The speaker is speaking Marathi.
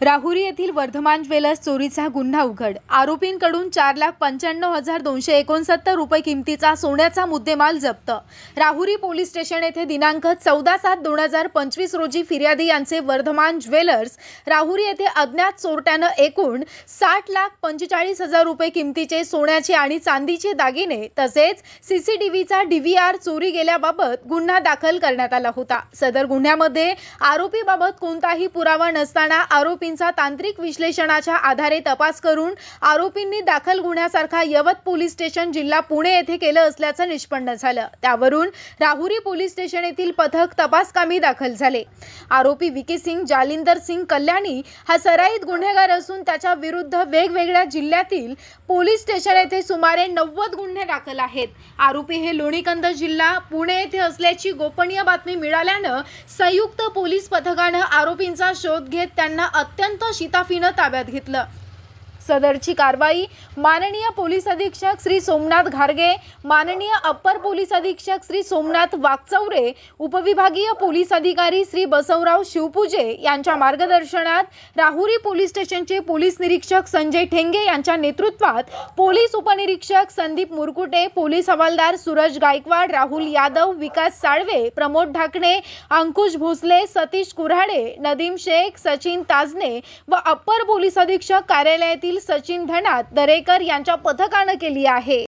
राहुरी येथील वर्धमान ज्वेलर्स चोरीचा गुन्हा उघड. आरोपींकडून चार लाख पंच्याण्णव हजार दोनशे एकोणसत्तर रुपये किमतीचा सोन्याचा मुद्देमाल जप्त. राहुरी पोलीस स्टेशन येथे दिनांक चौदा सात दोन हजार पंचवीस रोजी फिर्यादी यांचे वर्धमान ज्वेलर्स राहुरी येथे अज्ञात चोरट्यानं एकूण साठ लाख पंचेचाळीस हजार रुपये किमतीचे सोन्याचे आणि चांदीचे दागिने तसेच सीसीटीव्हीचा डीव्हीआर चोरी गेल्याबाबत गुन्हा दाखल करण्यात आला होता. सदर गुन्ह्यामध्ये आरोपीबाबत कोणताही पुरावा नसताना आरोपी आरोपींचा तांत्रिक विश्लेषणाच्या आधारे तपास करून आरोपींनी दाखल गुन्ह्यासारखा यवत पोलीस स्टेशन जिल्हा पुणे येथे केलं असल्याचं निष्पन्न झालं. त्यावरून राहुरी पोलीस स्टेशन येथील पथक तपासकामी दाखल झाले. आरोपी विकी सिंग जालिंदर सिंग कल्याणी हा सराईत गुन्हेगार असून त्याच्या विरुद्ध वेगवेगळ्या जिल्ह्यातील पोलीस स्टेशन येथे सुमारे नव्वद गुन्हे दाखल आहेत. आरोपी हे लोणीकंद जिल्हा पुणे येथे असल्याची गोपनीय बातमी मिळाल्यानं संयुक्त पोलीस पथकानं आरोपींचा शोध घेत त्यांना अत्यंत शिताफीनं ताब्यात घेतलं. सदरची कारवाई. माननीय पोलीस अधीक्षक श्री सोमनाथ घारगे माननीय अप्पर पोलीस अधीक्षक श्री सोमनाथ वाकचौरे उपविभागीय पोलीस अधिकारी श्री बसवराव शिवपूजे यांच्या मार्गदर्शनात राहुरी पोलीस स्टेशनचे पोलीस निरीक्षक संजय ठेंगे यांच्या नेतृत्वात पोलीस उपनिरीक्षक संदीप मुरकुटे पोलीस हवालदार सूरज गायकवाड राहुल यादव विकास साळवे प्रमोद ढाकणे अंकुश भोसले सतीश कुऱ्हाडे नदीम शेख सचिन ताजने व अप्पर पोलीस अधीक्षक कार्यालयातील सचिन धनात दरेकर यांच्या पथकानं केली आहे.